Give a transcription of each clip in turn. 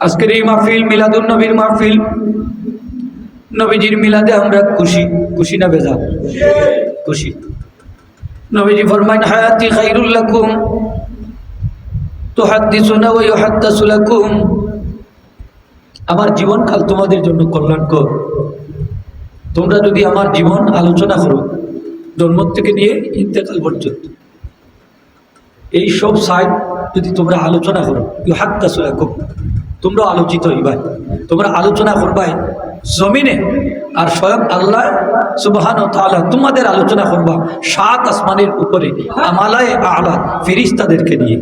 আজকের এই মাহফিল মিলাদুন নবীর মাহফিল। নবীজির মিলাদে আমরা খুশি। খুশি না বেজা খুশি। নবীজি ফরমাইন, হায়াতি খাইরুল লাকুম, তুহাদ্দিসুনা ওয়া ইউহাদ্দাসু লাকুম। আমার জীবনকাল তোমাদের জন্য কল্যাণকর। তোমরা যদি আমার জীবন আলোচনা করো, জন্ম থেকে নিয়ে ইন্তেকাল পর্যন্ত, এই সব সাইড যদি তোমরা আলোচনা করো, ইউহাদ্দাসু লাকুম তোমরা আলোচিত হইবাই তোমরা আলোচনা করবাই জমিনে আর স্বয়ং আল্লাহ সুবহান ও তোমাদের আলোচনা করবা সাত আসমানের উপরে, আমালায় আলা, ফিরিস্তাদেরকে নিয়ে।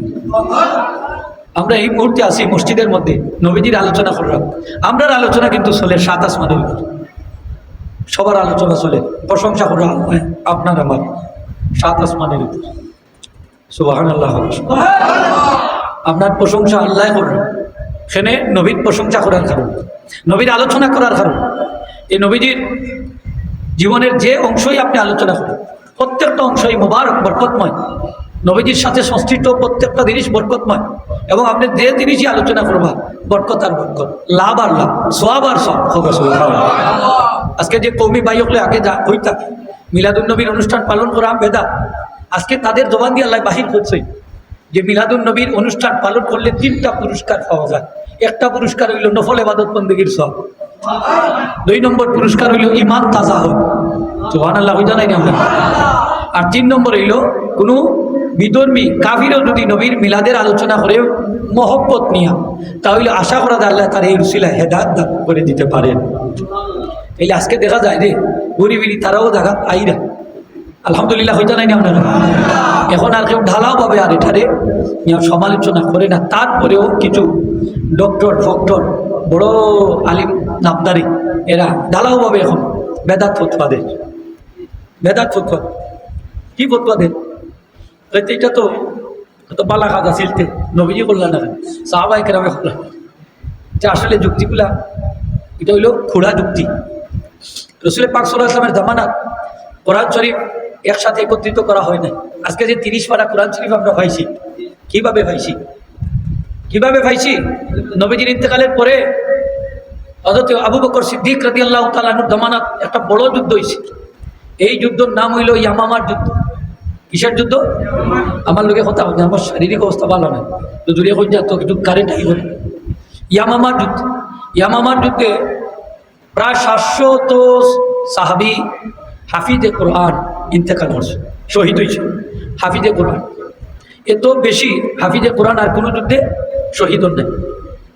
আমরা এই মুহূর্তে আসি মসজিদের মধ্যে, নবীজির আলোচনা করলাম। আমরার আলোচনা কিন্তু চলে সাত আসমানের উপর। সবার আলোচনা চলে, প্রশংসা করা আল্লাহ আপনার আমার সাত আসমানের উপর। সুবাহান আল্লাহ আপনার প্রশংসা আল্লাহ করবেন সেখানে নবীর প্রশংসা করার কারণ, নবীর আলোচনা করার কারণ। এই নবীজির জীবনের যে অংশই আপনি আলোচনা করেন, প্রত্যেকটা অংশই মোবারক, বরকতময়। নবীজির সাথে সংশ্লিষ্ট প্রত্যেকটা জিনিস বরকতময় এবং আপনি যে জিনিসই আলোচনা করবা বরকত আর বরকত, লাভ আর লাভ সব আর সব আজকে যে কৌমি বাইকলে আগে যা হইতা মিলাদুল নবীর অনুষ্ঠান পালন করা বেদা, আজকে তাদের জবান দিয়ে আল্লাহ বাহির করছে। যে মিলাদুল নবীর অনুষ্ঠান পালন করলে তিনটা পুরস্কার পাওয়া যায়। একটা পুরস্কার হইল নফল এবাদত বন্দীগীর সব। দুই নম্বর পুরস্কার হইল ইমান তাজা হোক। জোহান আল্লাহ হইতা নাই না আমরা? আর তিন নম্বর হইল কোনো বিধর্মী কাফিরও যদি নবীর মিলাদের আলোচনা করে মহব্বত নিয়া, তাহলে আশা করা যায় আল্লাহ তার এই রুসিলা হেদায়ত দান করে দিতে পারেন। এই আজকে দেখা যায় রে গরিবিরি তারাও দেখা আইরা। আলহামদুলিল্লাহ হইতে নাই না আপনারা? এখন আর কেউ ঢালাও পাবে আর এটারে সমালোচনা করে না। তারপরেও কিছু ডক্টর, ফক্টর, বড় আলিম, নামদারি, এরা ঢালাও পাবে এখন বেদাত ফতুয়া বেদাত ফতুয়া। কি এটা তো বালা নবীজি করলাম না সাহাবাই কেরামে করলাম এটা আসলে যুক্তিগুলা, এটা হইল খোড়া যুক্তি। রসুলের পাক জামানাত কোরআন শরীফ একসাথে একত্রিত করা হয় না আজকে যে তিরিশ পারা কোরআন শরীফ আমরা পাইছি কীভাবে পাইছি? কীভাবে পাইছি? নবীজির ইন্তেকালের পরে অথচ আবু বকর সিদ্দিক রাজি আল্লাহ তালানুর জামানাত একটা বড় যুদ্ধ হয়েছে এই যুদ্ধর নাম হইল ইয়ামামার যুদ্ধ। কিসের যুদ্ধ? আমার লোকে কথা হচ্ছে আমার শারীরিক অবস্থা ভালো না তো দূরে কই যা তো কিছু কারেন্ট আই করে ইয়ামামার যুদ্ধ। ইয়ামামার যুদ্ধে প্রায় সাতশত সাহাবি হাফিজে কোরআন ইন্তেকাল করছে, শহীদ হয়েছে হাফিজে কোরআন। এত বেশি হাফিজে কোরআন আর কোনো যুদ্ধে শহীদ নেই।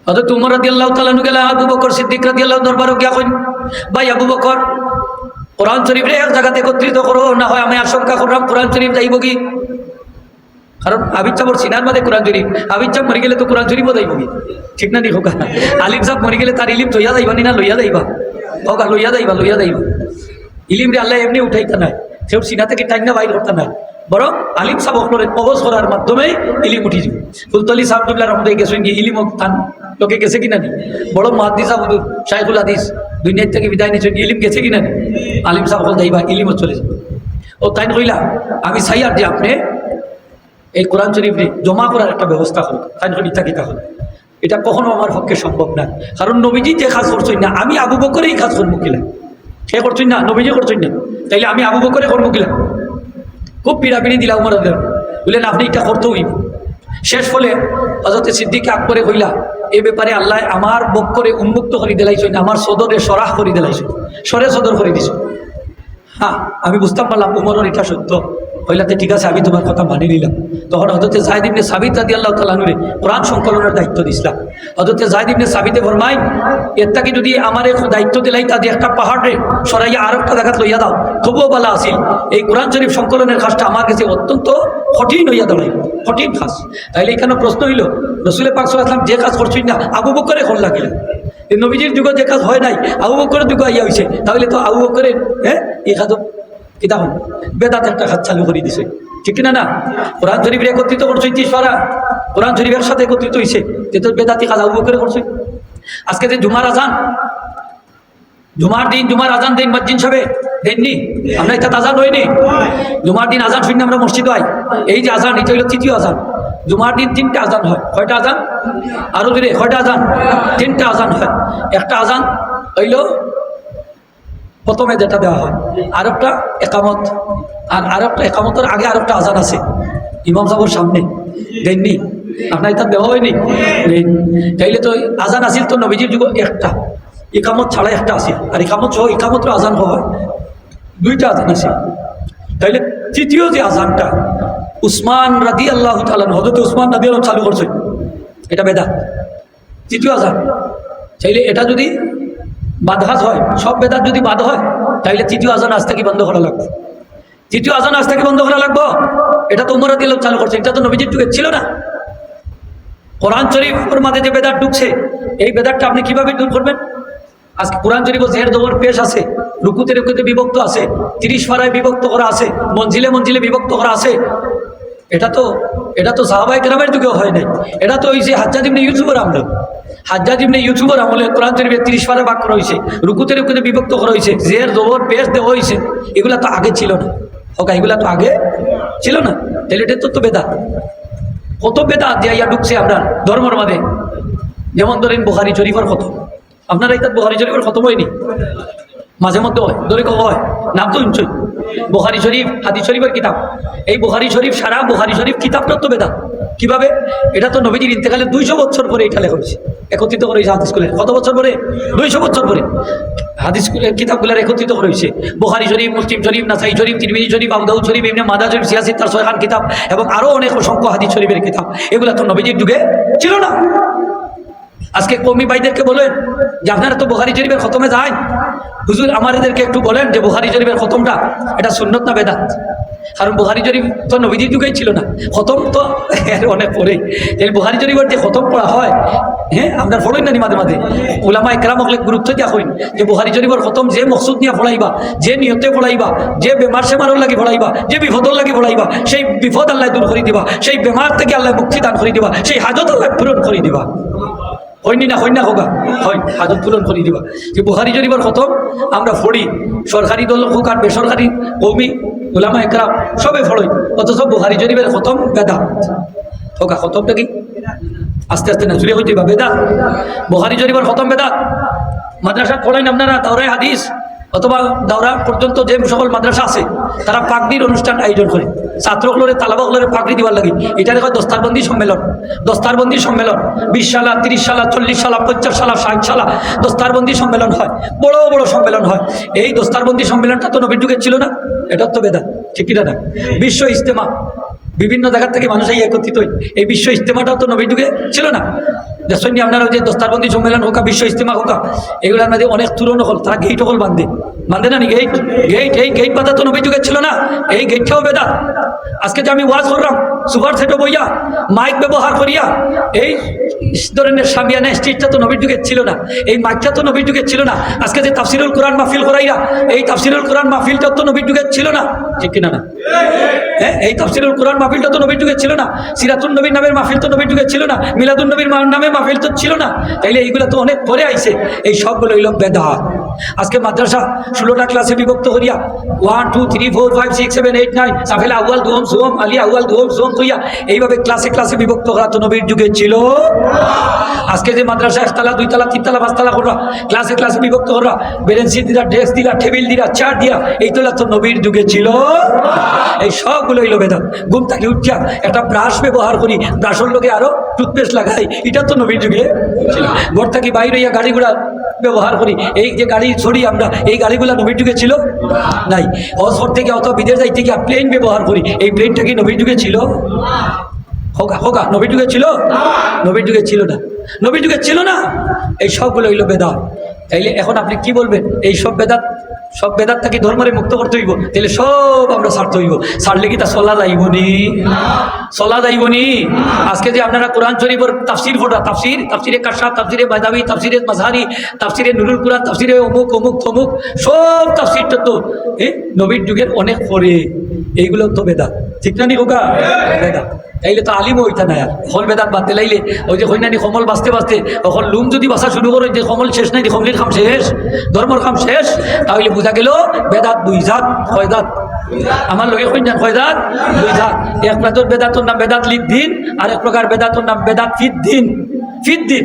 হয়তো তোমার রাদি আল্লাহ তালানু গেলে আবু বকর সিদ্দিক রাদি আল্লাহ দরবারও গিয়া কইন, ভাই আবু বকর, কোরআন শরীফরে এক জায়গাতে একত্রিত করো, না হয় আমি আশঙ্কা করলাম কোরআন শরীফ যাইব কি? কারণ আবিদ সাহর সিনার মাঝে কোরআন শরীফ আবিদ সাহ মরি গেলে তো কোরআন শরীফও যাইব কি? ঠিক না নি আলিম সাহ মরি গেলে তার ইলিম তৈয়া যাইবা নি না লইয়া যাইবা? হোকা লইয়া যাইবা লইয়া যাইবা। ইলিম রে আল্লাহ এমনি উঠাইতে নাই। সেও সিনা থেকে টাইম না বাইর করতে নাই। বরং আলিম সাহেব অকলরে কবজ করার মাধ্যমে ইলিম উঠি যাব ফুলতলি সাহেব দুবলা রহমতে গেছেন কি, ইলিম তান লোকে গেছে কিনা নি? বড় মাহাদি সাহেব, শাইখুল হাদিস দুনিয়ার থেকে বিদায় নিয়েছেন ইলিম গেছে কিনা নি? আলিম সাহেব হল যাইবা ইলিমও চলে যাবে। ও তাই কইলা, আমি চাই আর যে আপনি এই কোরআন শরীফ জমা করার একটা ব্যবস্থা করুক তাই নয় ইত্যাদি তাহলে এটা কখনো আমার পক্ষে সম্ভব না। কারণ নবীজি যে কাজ করছেন না, আমি আবু বকরেই কাজ করব কিলা সে করছেন না, নবীজি করছেন না। তাইলে আমি আবু বকরে করব কিলা খুব পিড়াপিড়ি দিলা উমর বললেন, আপনি এটা করতে হইব শেষ ফলে হজরতে সিদ্দিকে আকবরে হইলা, এ ব্যাপারে আল্লাহ আমার বক্করে উন্মুক্ত করে দিলাইছেন, আমার সদরে সরাহ করে দিলাইছেন, সরে সদর করে দিছ হ্যাঁ আমি বুঝতাম পারলাম উমরের এটা সত্য। হইলাতে ঠিক আছে, আমি তোমার কথা মানি নিলাম। তখন হজরতে জাহিদ ইবনে সাবিত রাদি আল্লাহ তালানুরে কোরআন সংকলনের দায়িত্ব দিছিলাম। হজরতে জাহিদ ইবনে সাবিতে ফরমাই এর তাকে যদি আমার দায়িত্ব দিলাই, তা দিয়ে একটা পাহাড়ে সরাইয়া আর একটা জায়গা লইয়া দাও। তবুও বলা আসিল এই কোরআন শরীফ সংকলনের কাজটা আমার কাছে অত্যন্ত কঠিন হইয়া দাঁড়াই কঠিন কাজ তাইলে এখানে প্রশ্ন হইল, রসুলের পাকসু আসলাম যে কাজ করছই না, আবু বকরে কর লাগিলেন নবীজির যুগে যে কাজ হয় নাই, আবু বকরের যুগে আইয়া হয়েছে তাহলে তো আবু বকরের হ্যাঁ এই কাজ কিতা হল বেদাত একটা হাত চালু করে দিছে। ঠিক না না? কোরআন শরীফের একত্রিত করছে তিসরা কোরআন শরীফের সাথে একত্রিত হয়েছে তো বেদাতি কাজ আবু বকরে করছে। আজকে যে জুমার আজান, জুমার দিন, জুমার আজান দিন মসজিদ সবে দেননি? আমরা এটা আজান হয়নি জুমার দিন আজান শুনে আমরা মসজিদ হয় এই যে আজান, এটা হলো তৃতীয় আজান। জুমার দিন তিনটা আজান হয়। কয়টা আজান? আরও দিলে কয়টা আজান? তিনটা আজান হয়। একটা আজান হইল প্রথমে যেটা দেওয়া হয়, আরেকটা একামত। আর আরেকটা একামতের আগে আরেকটা আজান আছে। ইমাম সাহেবের সামনে। দেননি? আপনার এটা দেওয়া হয়নি। তাইলে তো আজান আসিল তো নবীজির যুগ একটা। ইকামত ছাড়া একটা আসিল আর ইকামত সহ ইকামতের আজান হয়। দুইটা আজান আছে। তাইলে তৃতীয় যে আজানটা, উসমান রাদি আল্লাহ তালান হজরত উসমান রাদি আল্লাহ চালু করছে এটা বেদাত। তৃতীয় আজান। চাইলে এটা যদি বাধাস হয়, সব বেদাত যদি বাদ হয়, তাইলে তৃতীয় আজান আজ থেকে বন্ধ করা লাগবে। তৃতীয় আজান আজ থেকে বন্ধ করা লাগবো। এটা তো উমর রাদি চালু করছে, এটা তো নবীজির যুগে ছিল না। কোরআন শরীফের মাঝে যে বেদাত ঢুকছে, এই বেদাতটা আপনি কীভাবে দূর করবেন? আজকে কোরআন শরীফ জের দবর পেশ আছে, রুকুতে রুকুতে বিভক্ত আছে, তিরিশ পাড়ায় বিভক্ত করা আছে, মঞ্জিলে মঞ্জিলে বিভক্ত করা আছে। এটা তো এটা তো সাহাবাই গ্রামের যুগেও হয় নাই। এটা তো ওই যে হাজ্জাজ ইবনে ইউসুফের আমল। হাজ্জাজ ইবনে ইউসুফের আমলে কোরআন শরীফের তিরিশ পাড়া বাক করা হয়েছে রুকুতে রুকুতে বিভক্ত করা হয়েছে। জের দবর পেশ দেওয়া হয়েছে। এগুলা তো আগে ছিল না। হোক, এগুলা তো আগে ছিল না। তাহলে এটা তো তো কত বেদাত যে ইয়া ঢুকছে আপনার ধর্মর মাঝে। যেমন ধরেন বুহারি শরীফের খতম আপনারা এটা বুহারি শরীফের খতম হয়নি মাঝে মধ্যে হয় ধরে কব হয়। নাম তো শুনছই বুহারি শরীফ হাদি শরীফের কিতাব। এই বুহারি শরীফ সারা বুহারি শরীফ কিতাবটা তো বেদাত। কীভাবে? এটা তো নবীজির ইন্তেকালে দুইশো বছর পরে এটা লেখা হয়েছে। একত্রিত করে হয়েছে হাদিস স্কুলের কত বছর পরে? দুইশো বছর পরে। হাদিস স্কুলের কিতাবগুলোর একত্রিত করে হয়েছে। বুহারি শরীফ, মুসলিম শরীফ, নাসাই শরীফ, তিরমিজি শরীফ, আবদাউদ শরীফ এমনি মাদা শরীফ সিয়াসি তার ছয়খান কিতাব এবং আরও অনেক অসংখ্য হাদিস শরীফের কিতাব। এগুলো তো নবীজির যুগে ছিল না। আজকে কমি ভাইদেরকে বলেন যে আপনারা তো বুহারি শরীফের খতমে যান হুজুর আমাদেরকে একটু বলেন যে বুহারি শরীফের খতমটা, এটা সুন্নত না বেদাত? কারণ বুহারি শরীফ তো নবীজির যুগেই ছিল না। খতম তো অনেক পরেই। এই বুহারি শরীফের যে খতম পড়া হয় হ্যাঁ ফলোই না নি মাঝে মাঝে। ওলামা একরাম হলে গুরুত্ব দিয়া হইন যে বুহারি শরীফের খতম যে মকসুদ নিয়ে পড়াইবা, যে নিয়তে পড়াইবা, যে বেমার সেমারর লাগি পড়াইবা, যে বিপদর লাগি পড়াইবা, সেই বিপদ আল্লাহ দূর করে দিবা, সেই বেমার থেকে আল্লাহ মুক্তি দান করে দিবা, সেই হাজত আল্লাহ পূরণ করে দিবা। হয়নি না হয় না হোক হয়, হাজত পূরণ করে দিবা। যে বুহারি জরিবার খতম, আমরা ফড়ি সরকারি দল হোক আর বেসরকারি, কৌমি ওলামা একরাম, সবে ফড়ই অথচ বুহারি জরিবের খতম, বেদা। হোক খতমটা কি? আস্তে আস্তে না, জুড়ে হইতে বা বেদাত বুহারি জরিবার খতম বেদাত মাদ্রাসা পড়েন আপনারা দাওরাই হাদিস। অথবা দাওরা পর্যন্ত যে সকল মাদ্রাসা আছে, তারা পাগড়ির অনুষ্ঠান আয়োজন করে। ছাত্রগুলোরে তালাবাগুলোরে পাগড়ি দিবার লাগে। এটা হয় দস্তারবন্দি সম্মেলন। দস্তারবন্দি সম্মেলন, বিশ সালা, তিরিশ সালা, চল্লিশ সালা, পঞ্চাশ সালা, ষাট সালা দস্তারবন্দি সম্মেলন হয়। বড় বড় সম্মেলন হয়। এই দস্তারবন্দি সম্মেলনটা তো নবীর ছিল না। এটা তো বেদা ঠিক কিনা না? বিশ্ব ইজতেমা। বিভিন্ন জায়গা থেকে মানুষ এই একত্রিত এই বিশ্ব ইজতেমাটাও তো নবীর যুগে ছিল না। দেখছেন নি আপনারা যে দস্তারবন্দি সম্মেলন হোক বিশ্ব ইজতেমা হোক, এগুলোর মধ্যে অনেক তুরন হল, তারা গেট হল বান্ধে। বান্ধে না গেট গেট এই গেট বাঁধা তো নবীর যুগে ছিল না, এই গেটটাও বেদা। আজকে যে আমি ওয়াজ করলাম, সুপার সেটে বইয়া মাইক ব্যবহার করিয়া, এই ধরনের সামিয়ানা স্টেজটা তো নবীর যুগে ছিল না, এই মাইকটা তো নবীর যুগে ছিল না। আজকে যে তাফসিরুল কোরআন মাহফিল করাইরা, এই তাফসিরুল কোরআন মাহফিলটা তো নবীর যুগে ছিল না। ঠিক কিনা না? হ্যাঁ এই তাফসিরুল কোরআন মাহফিলটা তো নবীর যুগে ছিল না সিরাতুল নবীর নামের মাহফিল তো নবীর যুগে ছিল না মিলাদুল নবীর নামে মাহফিল তো ছিল না। তাইলে এইগুলো তো অনেক পরে আইছে। এই সবগুলো হইল বেদাত। আজকে মাদ্রাসা ষোলোটা ক্লাসে বিভক্ত করিয়া one two three four five six seven eight nine সাফেলা আউয়াল, দুহম, সুহম আলিয়া আউয়াল, দুহম, সুহম কইয়া এইভাবে ক্লাসে ক্লাসে বিভক্ত করা তো নবীর যুগে ছিল। আজকে যে মাদ্রাসা একতলা, দুইতলা, তিনতলা, পাঁচতলা করা ক্লাসে ক্লাসে বিভক্ত করা বেরেন্সি দিলা ড্রেস দিলা টেবিল দিলা চার দিয়া এই তোলা তো নবীর যুগে ছিল। এই সবগুলো হইল বেদাত ঘুম থাকি উঠিয়া একটা ব্রাশ ব্যবহার করি ব্রাশের লোকে আরও টুথপেস্ট লাগাই, এটা তো নবীর যুগে ঘর থেকে বাইরে ইয়া গাড়িগুলা ব্যবহার করি। এই যে গাড়ি ছড়ি আমরা এই গাড়িগুলো নবীর যুগে ছিল নাই। অসর থেকে অথবা বিদেশ যাই থেকে প্লেন ব্যবহার করি। এই প্লেনটা কি নবীর যুগে ছিল? হোকা হোকা নবীর যুগে ছিল? নবীর যুগে ছিল না। নবীর যুগে ছিল না? এই সবগুলো হইল বেদা তাইলে এখন আপনি কি বলবেন? এই সব বেদাত সব বেদাত থেকে ধর্মরে মুক্ত করতে হইব তাহলে সব আমরা ছাড়তে হইব। ছাড়লে কি তা চলা যাইব নি? চলা যাইব নি? আজকে যে আপনারা কোরআন শরীফের তাফসির ফোটা, তাফসির, তাফসিরে কাশা তাফসিরে বাদাবি তাফসিরে মাঝারি তাফসিরে নুরুল কোরআন, তাফসিরে অমুক অমুক থমুক সব তাফসিরটা তো এ, নবীর যুগের অনেক পরে। এইগুলো তো বেদা ঠিক না নি হোকা বেদাত। তাইলে তো আলিম ওইটা না আর। হল বেদাত বাঁধতে লাইলে ওই যে কইনানি কমল বাঁচতে বাঁচতে তখন লুম যদি বাঁচা শুরু করে যে কমল শেষ নাই কমলির খাম শেষ, ধর্মর খাম শেষ, তাহলে বোঝা গেল, বেদাত দুই জাত কয় জাত। আমার লোকে কই না কয় দুই জাত। এক প্রকার বেদাতর নাম বেদাত লিদ্দিন আর এক প্রকার বেদাতর নাম বেদাত ফিদ্দিন। ফিদ্দিন।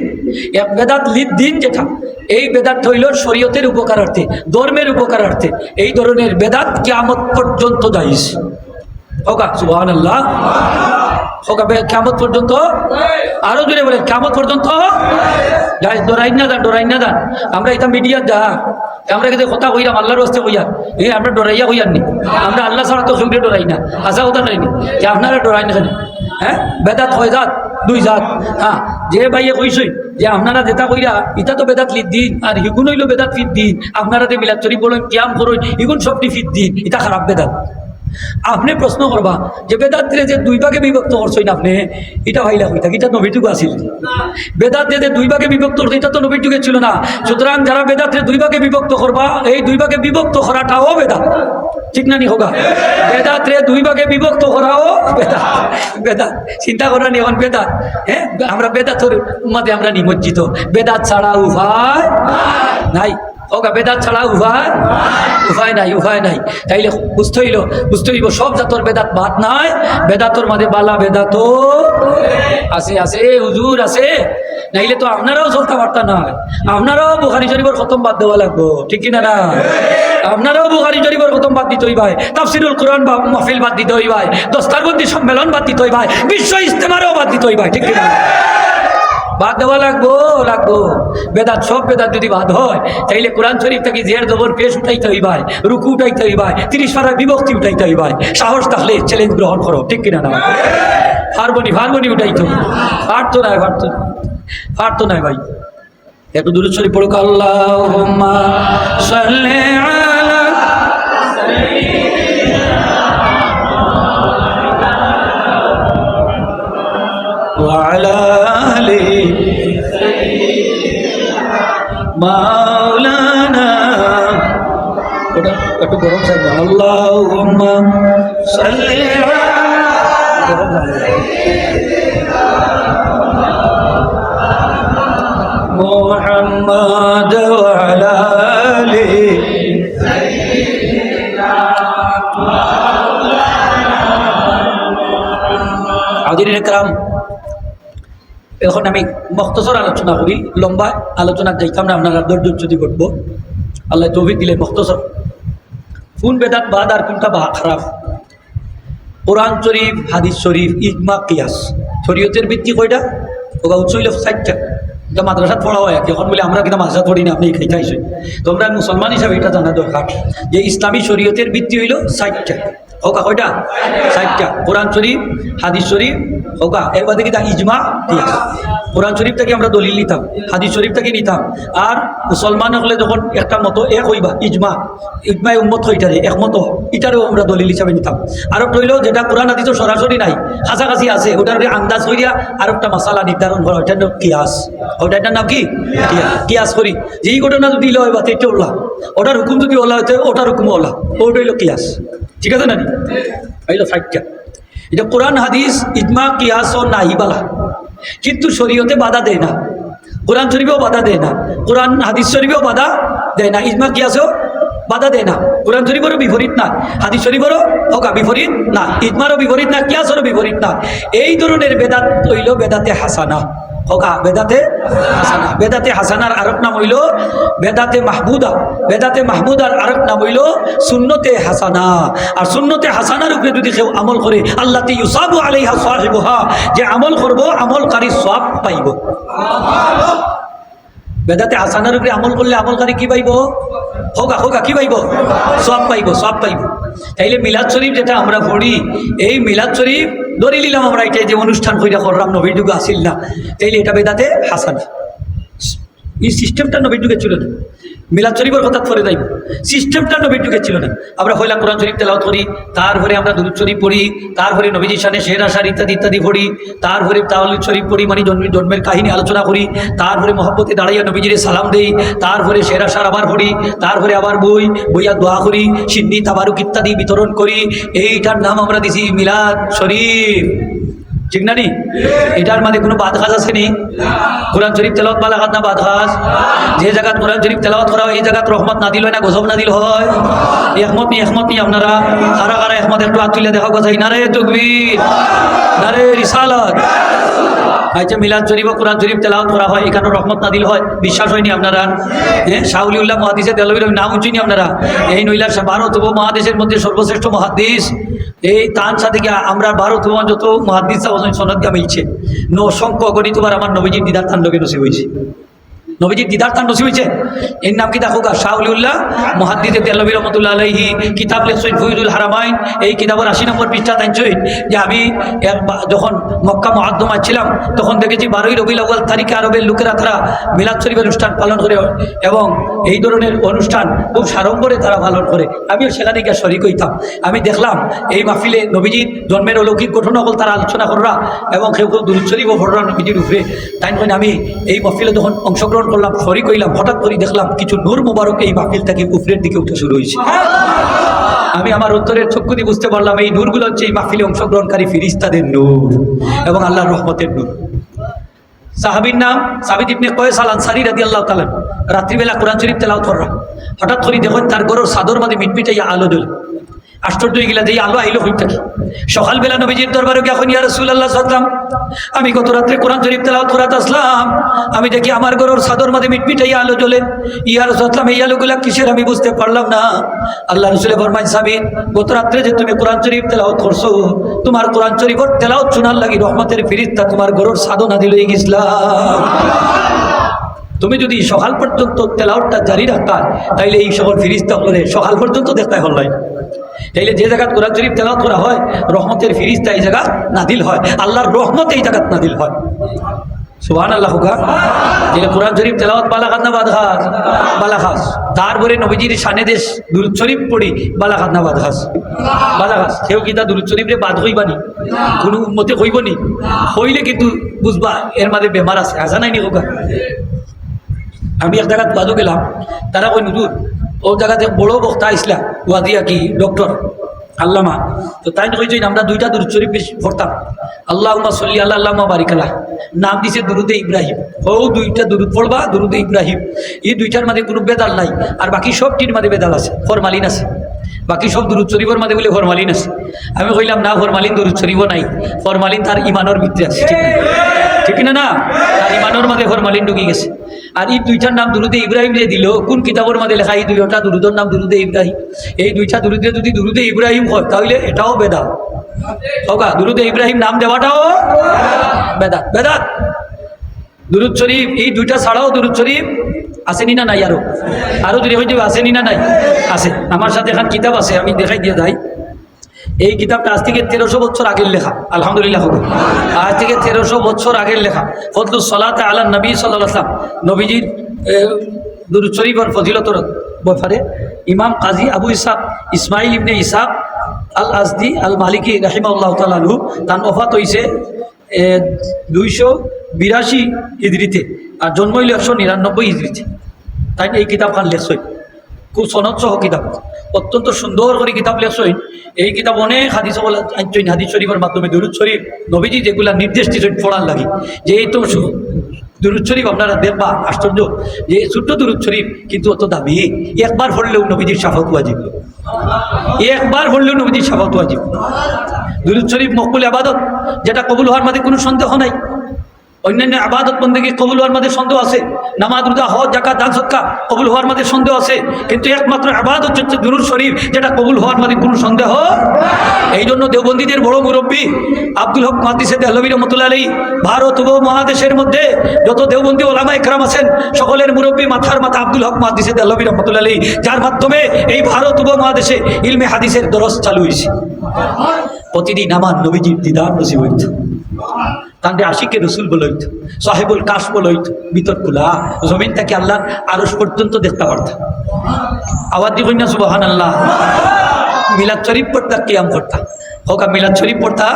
এক বেদাত লিদ্দিন যেটা, এই বেদাত হইল শরীয়তের উপকারার্থে, ধর্মের উপকারার্থে। এই ধরনের বেদাত কিয়ামত পর্যন্ত যাইস হোকা সুবহান আল্লাহ কেমত পর্যন্ত? আরও জোরে বলে কেমত পর্যন্ত? আল্লাহ ছাড়া তো না। কথা নাই আপনারা ডরাই হ্যাঁ? বেদাত জাত, দুই জাত। হ্যাঁ? যে আপনারা আর হিগুন হইল বেদাত ফিদ দিন আপনারা যে বলেন, কিয়াম করুন হিগুন সবটি দিন এটা খারাপ বেদাত। আপনি প্রশ্ন করবা যে বেদাত্রে যে দুই ভাগে বিভক্ত করছেন আপনি, এটা ভাইলা হইতা এটা নবীর যুগ আসিল বেদাত্রে যে দুই ভাগে বিভক্ত করছে, এটা তো নবীর ছিল না। সুতরাং যারা বেদাত্রে দুই ভাগে বিভক্ত করবা, এই দুই ভাগে বিভক্ত করাটাও বেদাত ঠিক না নি, হোগা? বেদাত্রে দুই ভাগে বিভক্ত করাও বেদাত বেদাত চিন্তা করা নি, এখন বেদাত হ্যাঁ? আমরা বেদাতর মধ্যে আমরা নিমজ্জিত। বেদাত ছাড়া উভয় নাই। হোগা বেদাত ছাড়া উভয় উভয় নাই উভয় নাই। তাইলে বুঝতে হইল বুঝতে হইব, সব জাতর বেদাত বাদ নাই, বেদাতর মাঝে বালা বেদাত আছে আছে, এ হুজুর আছে। নাইলে তো আপনারাও চলতে পারতেন না। আপনারাও বুখারি শরীফের খতম বাদ দেওয়া লাগবো, ঠিক কিনা না? আপনারাও বুখারি শরীফের খতম বাদ দিতে হইবাই, তাফসিরুল কোরআন বা মাহফিল বাদ দিতে হইবাই, দস্তারবন্দি সম্মেলন বাদ দিতে হইবাই, বিশ্ব ইস্তেমারও বাদ দিতে হইবাই, ঠিক কিনা বাদ দেওয়া লাগবো লাগবো বেদাত সব বেদাত যদি বাদ হয় তাইলে কোরআন শরীফ থেকে জের জবর পেশ উঠাইতে হইবাই রুকু উঠাইতে হইবাই তিরিশ পাড়ার বিভক্তি উঠাইতে হইবাই সাহস থাকলে চ্যালেঞ্জ গ্রহণ করো ঠিক কিনা না হারমোনি হারমোনি উঠাইতো পারতো না পারতো না পারতো না ভাই একটু দূরে শরীফ পড়ুক আল্লাহ সাল্লি আলা وعلى মাওলানা ওটা একটু গরম থাকবে আল্লাহুম্মা সাল্লি আলা গরম থাকবে محمد وعلى آله হাজির একরাম এখন আমি মখতসর আলোচনা করি, লম্বা আলোচনা যাইতাম না আপনারা যদি করব আল্লাহ তৌফিক দিলে মখতসর কোন বেদাত বাদ আর কোনটা বা খারাপ? কোরআন শরীফ, হাদিস শরীফ, ইজমা, কিয়াস। শরীয়তের ভিত্তি কয়টা? ওগা হইল চারটা। এটা মাদ্রাসাত পড়া হয় এখন বলে আমরা কিন্তু মাদ্রাসাত পড়ি না, আপনি খাইতে আইসেন। তোমরা মুসলমান হিসাবে এটা জানা দরকার। যে ইসলামী শরীয়তের ভিত্তি হইল চারটা। হোকা কয়টা? চারটা। কোরআন শরীফ, হাদিস শরীফ, হোকা। এর বাদে কিনা ইজমা কিয়াস কোরআন শরীফ থেকে আমরা দলিল নিতাম, হাদিস শরীফ থেকে নিতাম। আর মুসলমান হলে যখন একটা মতো এক হইবা, ইজমা, ইজমায় উম্মত হইটারে একমত ইটারও আমরা দলিল হিসাবে নিতাম। আর একটা হইল যেটা কোরআন হাদিস সরাসরি নাই কাছাকাছি আছে, ওটার আন্দাজ হইয়া আর একটা মশালা নির্ধারণ করা, ওইটার নাম কিয়াস। ওটার নাম কি? কিয়াস। করি। যেই ঘটনা যদি ইলো হয় বা তেটে ওলা ওটার হুকুম যদি ওলা হইতে ওটার হুকুম ওলা ওটা হইল কিয়াস। ঠিক আছে না হইল ফাইটটা। এটা কোরআন, হাদিস, ইজমা, কিয়াস ও নাহিবালা কিন্তু শরীয়তে বাধা দেয় না। কোরআন শরীফেও বাধা দেয় না। কোরআন, হাদিস শরীফেও বাধা দেয় না। ইজমা, কিয়াসেও বাধা দেয় না। কোরআন শরীফেরও বিপরীত না। হাদিস শরীফেরও হোকা বিপরীত না। ইজমারও বিপরীত না, কিয়াসেরও বিপরীত না। এই ধরনের বেদাত হইল বেদাতে হাসানা। হোকা বেদাতে হাসানা। বেদাতে হাসানার আরব নাম হইল বেদাতে মাহবুদা বেদাতে মাহবুদার আরব নাম হইল সুন্নতে হাসানা। আর সুন্নতে হাসানার উপরে যদি কেউ আমল করে আল্লাহ ইউসাবু আলাইহা হা যে আমল করব, আমলকারী সব পাইব। বেদাতে আসানার উপরে আমল করলে আমলকারী কি পাইব? হোকা হোকা, কি পাইব? সব পাইব সব পাইব। তাইলে মিলাদ শরীফ যেটা আমরা পড়ি, এই মিলাদ শরীফ ধরে নিলাম আমরা এটা যে অনুষ্ঠান কইরা করলাম, নবীর যুগে আসিল না। তাইলে এটা বেদাতে হাসানা। এই সিস্টেমটা নবীর যুগে ছিল না। মিলাদ শরীফের কথা পরে যাইব। সিস্টেমটা নবীর যুগে ছিল না। আমরা হইলা কোরআন শরীফ তেলাওয়াত করি তারপরে আমরা দুরুদ শরীফ পড়ি তারপরে নবীজি শানে শের আশার ইত্যাদি ইত্যাদি পড়ি তারপরে তাওয়ালিদ শরীফ পড়ি মানে জন্মের জন্মের কাহিনী আলোচনা করি তারপরে মহব্বতে দাঁড়াইয়া নবীজিরে সালাম দেই তারপরে শের আশার আবার পড়ি তারপরে আবার বই, বইয়া দোয়া করি, সিন্নি তাবারুক ইত্যাদি বিতরণ করি, এইটার নাম আমরা দিছি মিলাদ শরীফ। ঠিক না নি? এটার মাঝে কোনো বাদ খাস আছে নি? কোরআন শরীফ তেলাওয়াত বালা খাত না বাদ খাস যে জায়গাত কোরআন শরীফ তেলাওয়াত করা হয়, এই জায়গাত রহমত না দিল হয় না, গজব না দিল হয় একমত নি একমত নি আপনারা? কারা কারা একমত একটু হাত তুলে দেখা কথা নারে তকবীর, নারে রিসালত। আচ্ছা মিলাদ শরীফ ও কোরআন শরীফ তেলাওয়াত করা হয় এখানে রহমত নাদিল হয়, বিশ্বাস হয়নি আপনারা? হ্যাঁ শাহুলিউল্লাহ মহাদিসের তেলবির নাম উঁচুনি আপনারা? এই নইলার ভারত উপমহাদেশের মধ্যে সর্বশ্রেষ্ঠ মহাদিস। এই তান সাথে গিয়া আমরা ভারত তোমার যত মহাদিস সনদ মিলছে ন অসংখ্য গণিতবার আমার নবীজির দিদার তাণ্ডবে নসিব হয়েছে নবীজির দিদার তান নসিব হয়েছে। এর নাম কি দেখো গা? শাহুলিউল্লাহ মহাদিসে তেলবি রহমতুল্লাহ আলহি কিতাব লেখছেন ফইদুল হারামাইন। এই কিতাবের আশি নম্বর পৃষ্ঠা তাইছেন যে আমি যখন মক্কা মহাদ্দমা ছিলাম, তখন দেখেছি বারোই রবিল আউ্বাল তারিখে আরবের লোকেরা তারা মিলাদ শরীফের অনুষ্ঠান পালন করে এবং এই ধরনের অনুষ্ঠান খুব সাড়ম্বরে তারা পালন করে। আমিও সেখানে গিয়ে শরিক হইতাম। আমি দেখলাম এই মাহফিলে নবীজির জন্মের অলৌকিক ঘটনা হল তারা আলোচনা কররা এবং শরীফ ও ভররা নবীজির উপরে। তাই আমি এই মাহফিলে যখন অংশগ্রহণ করলাম শরিক কইলাম, হঠাৎ করে দেখলাম কিছু নূর মুবারক এই মাহফিল থেকে উপরের দিকে উঠে শুরু হয়েছে আমি আমার উত্তরের চক্ষু দিয়ে বুঝতে পারলাম, এই নূরগুলো হচ্ছে এই মাহফিলে অংশগ্রহণকারী ফিরিস্তাদের নূর এবং আল্লাহর রহমতের নূর। সাহাবির নাম সাবিদ ইবনে কয়েস আল আনসারি রাদি আল্লাহ তালান রাত্রিবেলা কোরআন শরীফ তেলাও কররা হঠাৎ করে দেখুন তার গরুর সাদর মাঝে মিটমিটাইয়া আলো জ্বলে। আশ্চর্য হয়ে গেলা যে আলো আইলো হই থাকি সকালবেলা নবীজির দরবারে এখন ইয়া রসুল্লাহ সাল্লাম আমি গত রাত্রে কোরআন শরীফ তেলাওয়াত করাতে আসলাম। আমি দেখি আমার গরুর সাদর মাঝে মিটমিটাইয়া আলো জ্বলে। ইয়া রসুলাম এই আলোগুলা কিসের আমি বুঝতে পারলাম না। আল্লাহ রসুলের ফরমাইন সাবিন গত রাত্রে যে তুমি কোরআন শরীফ তেলাওয়াত করছ, তোমার কোরআন শরীফর তেলাওয়াত শোনার লাগি রহমতের ফিরিস্তা তোমার গরুর সাধনা দিল গেছিলাম তুমি যদি সকাল পর্যন্ত তেলাওয়াতটা জারি রাখতা তাইলে এই সকল ফিরিস্তা হলে সকাল পর্যন্ত দেখতে হল তাইলে যে জায়গা কোরআন শরীফ তেলাওয়াত করা হয়, রহমতের ফিরিস্তা এই জায়গা নাদিল হয়। আল্লাহর রহমত এই জায়গাত নাদিল হয়। সুহান আল্লাহ যেটা কোরআন শরীফ তেলাওয়াত বালাঘাত না বাদঘাস বালাঘাস তারপরে নবীজির সানে দেশ দুরুদ শরীফ পড়ি বালাঘাত না বাদঘাস সেও কি তা দুরুদ শরীফ রে বাদ হইবানি? কোনো মতে হইব নি হইলে কিন্তু বুঝবা, এর মাঝে বেমার আছে। আসা নাই নি হোকা। আমি এক জায়গাত বাজু গেলাম। তারা কই নুজুর ও জায়গাতে বড় বক্তা আসলা ওয়াদিয়া কি, ডক্টর, আল্লামা। তো তাই কইছে আমরা দুইটা দুরুদ শরীফ বেশি পড়তাম। আল্লাহ সল্লি আল্লাহ আল্লাহ বারিকালা নাম দিছে দুরুদে ইব্রাহিম। ও দুইটা দুরুদ পড়বা, দুরুদে ইব্রাহিম। এই দুইটার মাঝে কোনো বেদাল নাই, আর বাকি সবটির মাঝে বেদাল আছে, ফরমালিন আছে। বাকি সব দুরুদ শরীফের মাঝে বলে ফরমালিন আছে। আমি কইলাম, না, ফরমালিন দুরুদ শরীফ নাই। ফরমালিন তার ইমানোর ভিতরে আছে, ঠিক না? ঠিক না না? তার ইমানোর মাঝে ফরমালিন ঢুকে গেছে। আর এই দুইটার নাম দুরুদে ইব্রাহিম যে দিল। কোন কিতাবের মাঝে লেখা এই দুইটা দুরুদের নাম দুরুদে ইব্রাহিম? এই দুইটা দুরুদে যদি দুরুদে ইব্রাহিম হয়, তাহলে এটাও বেদাত। হোকা, দুরুদে ইব্রাহিম নাম দেওয়াটাও বেদাত। বেদাত। দুরুদ শরীফ, এই দুইটা ছাড়াও দুরুদ শরীফ আসেনি না নাই আরও আরও যদি হয়ে যাবে আসেনি না নাই? আছে। আমার সাথে এখন কিতাব আছে, আমি দেখাই দিয়ে যাই এই কিতাবটা আজ থেকে তেরোশো বছর আগের লেখা। আলহামদুলিল্লাহ আজ থেকে তেরোশো বছর আগের লেখা। ফজলু সলাতে আল্লাহ নবী সাল্লাম নবীজির দুরুদ শরীফর ফজিলতর ব্যাপারে ইমাম কাজী আবু ইসাক ইসমাইল ইবনে ইসাক আল আজদি আল মালিকি রাহিমাল্লাহ তালু তার অফাত হইছে দুইশো বিরাশি ইদরিতে আর জন্ম হইল একশো নিরানব্বই ইদরিতে তাই এই কিতাবখান লেখছই। খুব সনদ সহ কিতাব। অত্যন্ত সুন্দর করে কিতাব লেখছই। এই কিতাব অনেক হাদিস আনছইন হাদিস শরীফের মাধ্যমে দুরুদ শরীফ, নবীজি যেগুলা নির্দেশ দিয়েছেন পড়ার লাগি, যে এই তো দুরুদ শরীফ আপনারা দেখবা, আশ্চর্য, যে ছোট্ট দুরুদ শরীফ কিন্তু অত দামি। একবার পড়লেও নবীজির সাফত ওয়াজিব। একবার পড়লেও নবীজির সাফত ওয়াজিব। দুরুদ শরীফ মকুল আবাদত, যেটা কবুল হওয়ার মাঝে কোনো সন্দেহ নাই। অন্যান্য আবাদত বন্দীকে কবুল হওয়ার মাঝে সন্দেহ আছে। নামাজ, রোজা, হজ জাকাত দান, সৎকা কবুল হওয়ার মাঝে সন্দেহ আছে। কিন্তু একমাত্র আবাদত হচ্ছে দুরুদ শরীফ, যেটা কবুল হওয়ার মাঝে কোনো সন্দেহ এই জন্য দেওবন্দীদের বড় মুরব্বী আব্দুল হক মাহাদিসে দেহলবী রহমতুল্লাহ আলী ভারত উপমহাদেশের মধ্যে যত দেওবন্দী ওলামা একরাম আছেন, সকলের মুরব্বী মাথার মাথা আব্দুল হক মাহাদিসে দেহলবী রহমতুল্লাহ আলী যার মাধ্যমে এই ভারত উপমহাদেশে ইলমে হাদিসের দরস চালু হয়েছে। প্রতিদিন আমার নবীজির দিদার নসিব হইত। তান্ডে আশিকে রসুল বলইত, সাহেবুল কাশ বলইত বিতর্কুলা জমিন থেকে আল্লাহ আরস পর্যন্ত দেখতে পারতাম আওয়াজ দিবই না সুবাহান আল্লাহ মিলাদ শরীফ পড়তা কিয়াম করতা। হোক মিলাদ শরীফ পড়তা,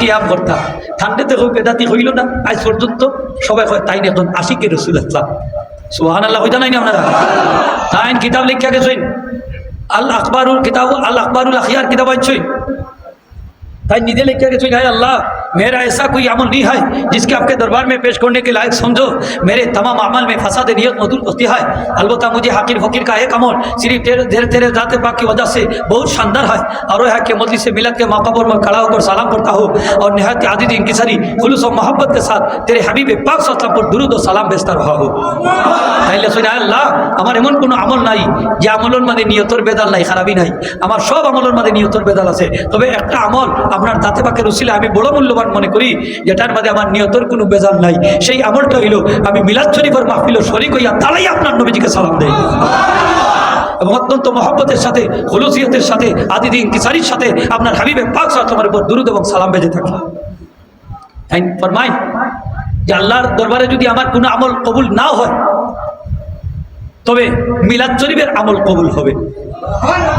কিয়াম করতা। ঠান্ডাতে হোক, বেদাতি হইল না, আজ পর্যন্ত সবাই হয় তাই এখন আশিকে রসুল আসলাম। সুবাহান আল্লাহ হইতা নাই না আপনারা? তাই কিতাব লিখিয়া গেছেন। আল আকবরুল কিতাব, আল আকবরুল আখিয়ার কিতাব আনছই তাই নিজে লিখিয়া গেছেন হায় আল্লাহ मेरा ऐसा कोई अमल नहीं है जिसके आपके दरबार में पेश करने के लायक समझो मेरे तमाम अमल में फसाद नियत मौजूद होती है अलबत्ता मुझे हाकिर फकीर का एक अमल सिर्फ तेरे तेरे तेरे जाते पाक की वजह से बहुत शानदार है और वह है कि मजलिस से मिलत के मौका पर मैं खड़ा होकर सलाम करता हूँ और नहायत आदिद इंकिसारी खुलूस और मोहब्बत के साथ तेरे हबीब पाक सलाम पर दुरुद ও সালাম বেস্তা রহা হোক তাইলে শুনে আল্লাহ আমার এমন কোনো আমল নাই যে আমলের মাঝে নিয়তর বেদাল নাই খারাপই নাই আমার সব আমলের মাঝে নিয়তর বেদাল আছে তবে একটা আমল আপনার দাঁতে পাকে রসিলে আমি বড় মূল্যবান মনে করি, যেটার মাঝে আমার নিয়তর কোনো বেজাল নাই। সেই আমলটা হইল, আমি মিলাদ শরীফের মাহফিল শরিক হইয়া তারাই আপনার নবীজিকে সালাম দেয় এবং অত্যন্ত মহব্বতের সাথে হলুসিয়তের সাথে, আদিদিন কিসারির সাথে আপনার হাবিবে পাক তোমার উপর দুরুদ এবং সালাম বেজে থাকে। তাই ফরমাই, যে আল্লাহর দরবারে যদি আমার কোনো আমল কবুল না হয় তবে মিলাদ শরীফের আমল কবুল হবে।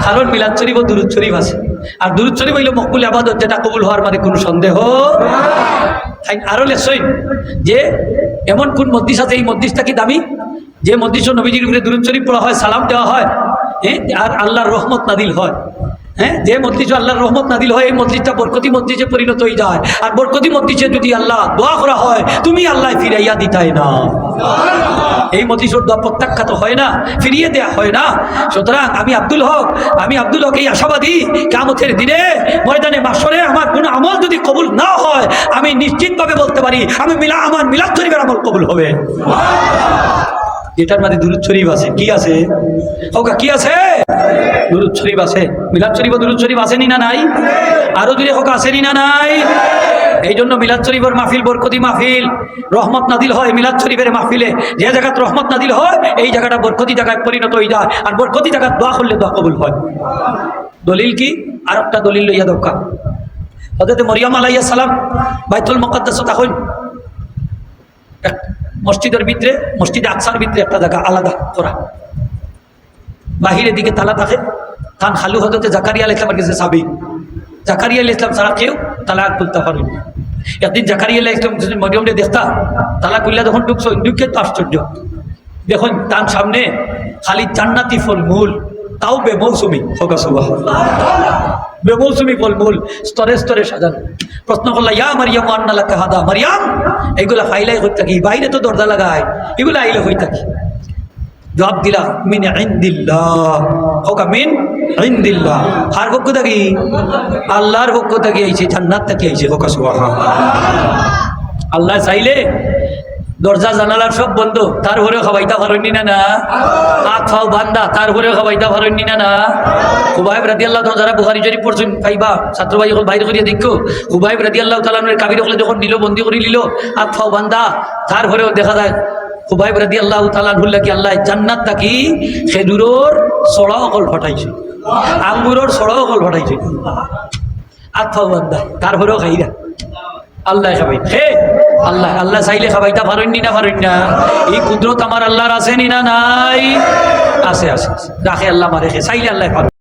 কারণ মিলাদ শরীফ ও দুরুদ শরীফ আছে। আর দুরুদ শরীফ হইল মকবুল আবাদত, যেটা কবুল হওয়ার মানে কোনো সন্দেহ আরও লেসই যে, এমন কোন মদ্দিস আছে, এই মদ্দিসটা কি দামি? যে মদ্দিস নবীজির উপরে দুরুদ শরীফ পড়া হয়, সালাম দেওয়া হয় হ্যাঁ আর আল্লাহর রহমত নাদিল হয়। হ্যাঁ? যে মসজিদ আল্লাহর রহমত নাদিল হয়, এই মসজিদটা বরকতি মসজিদে পরিণত হয়ে যায়। আর বরকতি মসজিদে যদি আল্লাহ দোয়া করা হয়, তুমি আল্লাহ ফিরাইয়া দিতাই না। এই মসজিদের দোয়া প্রত্যাখ্যাত হয় না, ফিরিয়ে দেয়া হয় না। সুতরাং আমি আব্দুল হক, আমি আব্দুল হক এই আশাবাদী কামতের দিনে ময়দানে মাসরে আমার কোনো আমল যদি কবুল না হয়, আমি নিশ্চিতভাবে বলতে পারি, আমি মিলা আমার মিলাদ শরীফের আমল কবুল হবে। যেটার মধ্যে দুরুদ শরীফ আছে, কি আছে? হোকা, কি আছে? দুরুদ শরীফ আছে। মিলাদ শরীফ দুরুদ শরীফ আসেনি না নাই? আরও দূরে হোক, আসেনি না নাই? এই জন্য মিলাদ শরীফের মাহফিল, বরকতি মাহফিল, রহমত নাদিল হয় মিলাদ শরীফের মাহফিলে। যে জায়গাত রহমত নাদিল হয়, এই জায়গাটা বরকতি জায়গায় পরিণত হয়ে যায়। আর বরকতি জায়গায় দোয়া করলে দোয়া কবুল হয়। দলিল কি? আর একটা দলিল লইয়া দরকার। হজরত মরিয়াম আলাইয়া সালাম বাইতুল মকদ্দাস তখন মসজিদের ভিতরে, মসজিদে আকসার ভিতরে একটা জায়গা আলাদা করা বাহিরের দিকে তালা থাকে। তান খালু হজরতে জাকারিয়া ইসলামের কাছে সাবি জাকারিয়া ইসলাম ছাড়া কেউ তালা খুলতে পারেন একদিন জাকারিয়া ইসলাম মরিয়মরে দেখতা, তালা খুললে যখন ঢুকছো, ঢুকে তো আশ্চর্য। দেখুন, তার সামনে খালি জান্নাতি ফল মূল তাও বেমৌসুমি। হোক সুবাহ বেমৌসুমি ফল মূল স্তরে স্তরে সাজানো। প্রশ্ন করলা, ইয়া মারিয়াম আন্নালাকে হাদা? মারিয়াম এগুলা ফাইলাই হয়ে থাকি, বাইরে তো দরজা লাগায় এগুলা আইলে হয়ে থাকি। জবাব দিলা, মিন ইন্দিল্লাহ। হোকা মিন ইন্দিল্লাহ। হার পক্ষ থাকি? আল্লাহর পক্ষ থাকি আইছে, জান্নাত থাকি আইছে। হোকা সুবাহা আল্লাহ চাইলে দরজা জানালার সব বন্ধ। তারপরেও খাবাইতা পারেননি না না? হাত ফাও বান্দা তারপরেও খাবাইতা পারেননি না না? হুবাইব রাদি আল্লাহ তো যারা বুহারি জরি পড়ছেন, পাইবা। ছাত্রবাই যখন বাইরে করিয়া দেখো। হুবাইব রাদি আল্লাহ তালানের কাবির হলে যখন নিল, বন্দি করে নিল, হাত ফাও বান্দা তারপরেও দেখা যায় হুবাইব রাদি আল্লাহ তালাহুল্লাহ কি আল্লাহ, জান্নাত তাকি খেজুরোর সড়া অকল ফটাইছে। আঙ্গুরোর সড়া অকল ফটাইছে। হাত ফাও বান্দা তারপরেও খাইরা। আল্লাহ খাবাই হে! আল্লাহ আল্লাহ চাইলে খাবাইতা পারেননি না পারেন না? এই কুদরত আমার আল্লাহর আছে নি না নাই? আছে আছে। রাখে আল্লাহ মারে চাইলে আল্লাহ